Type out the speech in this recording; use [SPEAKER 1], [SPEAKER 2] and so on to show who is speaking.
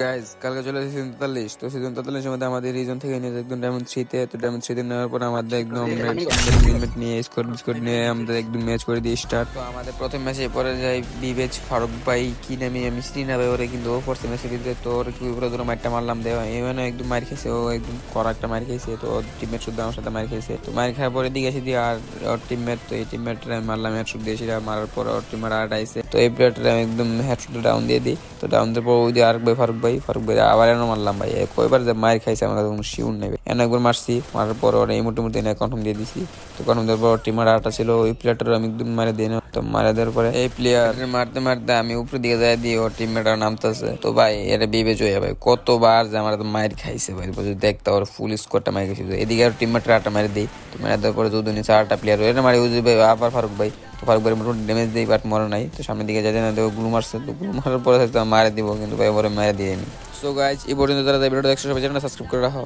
[SPEAKER 1] Guys কালকে চলে এসেছে সিজন তেতাল্লিশ তো সিজন তেতাল্লিশের মধ্যে আমাদের রিজন থেকে নিয়ে একদম ডায়মন্ড থ্রিতে তো ডায়মন্ড থ্রিতে নেওয়ার পর আমাদের একদম মিনিট নিয়ে স্কোর বিস্কোর নিয়ে আমাদের একদম ম্যাচ করে দিয়ে স্টার্ট তো আমাদের প্রথম ম্যাচে পরে যাই বিবেচ ফারুক ভাই কি নামে আমি চিনি না ভাই ওরে কিন্তু ও পড়ছে ম্যাচে দিতে। তো ওর কি উপরে ধরো মারটা মারলাম দেওয়া এমনও একদম মার খেয়েছে ও একদম কড়া একটা মার খেয়েছে। তো ওর টিমমেট শুদ্ধ আমার সাথে মার খেয়েছে। তো মার খাওয়ার পরে দিকে এসে দিয়ে আর ওর টিমমেট তো এই টিমমেট মারলাম হেডশুট দিয়েছিলাম মারার পর ওর টিমের আর আইসে তো এই প্লেয়ারটা আমি একদম হেডশুট ডাউন দিয়ে দিই। তো ডাউন দেওয়ার পর ওই যে আরেক ভাই ফারুক ভাই ফারুক ভাই আবার এনে মারলাম ভাই। কয়েবার যে মায়ের খাইছে, আমার কাছে কোনো শিউর নেবে এনে একবার মারছি, মারার পর ওর এই মোটামুটি এনে কনফার্ম দিয়ে দিছি। তো কনফার্ম দেওয়ার পর টিমার আটা ছিল, ওই প্লেটার আমি একদম মারে না তো মারা দেওয়ার পরে এই প্লেয়ার মারতে মারতে আমি উপরে দিকে যাই দিয়ে ওর টিম টিমমেটার নামতেছে। তো ভাই, এটা বিবেচ হয়ে ভাই কতবার যে আমার মায়ের খাইছে ভাই, বলছি দেখতে ওর ফুল স্কোরটা মারি খাইছে। এদিকে আর টিমমেটার আটা মারি দিই। তো মারা দেওয়ার পরে যদি নিচে আটটা প্লেয়ার এটা মারি উজি ভাই, আবার ফারুক ভাই। তো ফারুক ভাই মোটামুটি ড্যামেজ দিই বাট মরে নাই। তো সামনের দিকে যাই না, দেখো গ্লু মারছে। তো গ্লু মারার পরে মারে দিব, কিন্তু ভাই, ওরে মারে দিইনি সো গাইজ এই পর্যন্ত যারা ভিডিওটা দেখছ, সবাই সাবস্ক্রাইব করে রাখো।